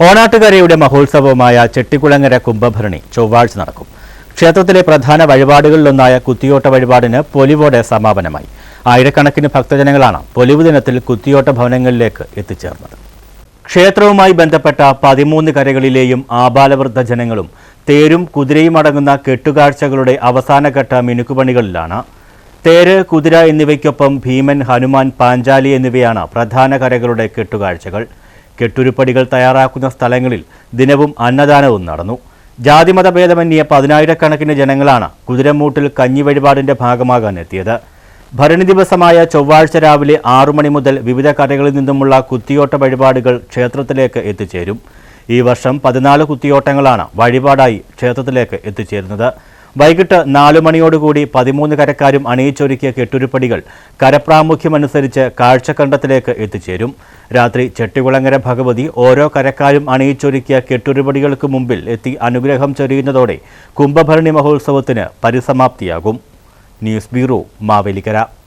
ഓണാട്ടുകരയുടെ മഹോത്സവമായ ചെട്ടിക്കുളങ്ങര കുംഭഭരണി ചൊവ്വാഴ്ച നടക്കും. ക്ഷേത്രത്തിലെ പ്രധാന വഴിപാടുകളിലൊന്നായ കുത്തിയോട്ട വഴിപാടിന് പൊലിവോടെ സമാപനമായി. ആയിരക്കണക്കിന് ഭക്തജനങ്ങളാണ് പൊലിവ് ദിനത്തിൽ കുത്തിയോട്ട ഭവനങ്ങളിലേക്ക് എത്തിച്ചേർന്നത്. ക്ഷേത്രവുമായി ബന്ധപ്പെട്ട പതിമൂന്ന് കരകളിലെയും ആബാലവൃദ്ധ ജനങ്ങളും തേരും കുതിരയും അടങ്ങുന്ന കെട്ടുകാഴ്ചകളുടെ അവസാനഘട്ട മിനുക്കുപണികളിലാണ്. തേര് കുതിര എന്നിവയ്ക്കൊപ്പം ഭീമൻ ഹനുമാൻ പാഞ്ചാലി എന്നിവയാണ് പ്രധാന കരകളുടെ കെട്ടുകാഴ്ചകൾ. കെട്ടുരുപ്പടികൾ തയ്യാറാക്കുന്ന സ്ഥലങ്ങളിൽ ദിനവും അന്നദാനവും നടന്നു. ജാതിമത ഭേദമന്യേ പതിനായിരക്കണക്കിന് ജനങ്ങളാണ് കുതിരമൂട്ടിൽ കഞ്ഞി വഴിപാടിന്റെ ഭാഗമാകാൻ എത്തിയത്. ഭരണി ദിവസമായ ചൊവ്വാഴ്ച രാവിലെ ആറു മണി മുതൽ വിവിധ കരകളിൽ നിന്നുമുള്ള കുത്തിയോട്ട വഴിപാടുകൾ ക്ഷേത്രത്തിലേക്ക് എത്തിച്ചേരും. ഈ വർഷം പതിനാല് കുത്തിയോട്ടങ്ങളാണ് വഴിപാടായി ക്ഷേത്രത്തിലേക്ക് എത്തിച്ചേരുന്നത്. വൈകിട്ട് നാലു മണിയോടുകൂടി പതിമൂന്ന് കരക്കാരും അണിയിച്ചൊരുക്കിയ കെട്ടുരുപ്പടികൾ കരപ്രാമുഖ്യമനുസരിച്ച് കാഴ്ചക്കണ്ടത്തിലേക്ക് എത്തിച്ചേരും. രാത്രി ചെട്ടികുളങ്ങര ഭഗവതി ഓരോ കരക്കാരും അണിയിച്ചൊരുക്കിയ കെട്ടുരുപടികൾക്ക് മുമ്പിൽ എത്തി അനുഗ്രഹം ചൊരിയുന്നതോടെ കുംഭഭരണി മഹോത്സവത്തിന് പരിസമാപ്തിയാകും. News bureau Mavelikkara.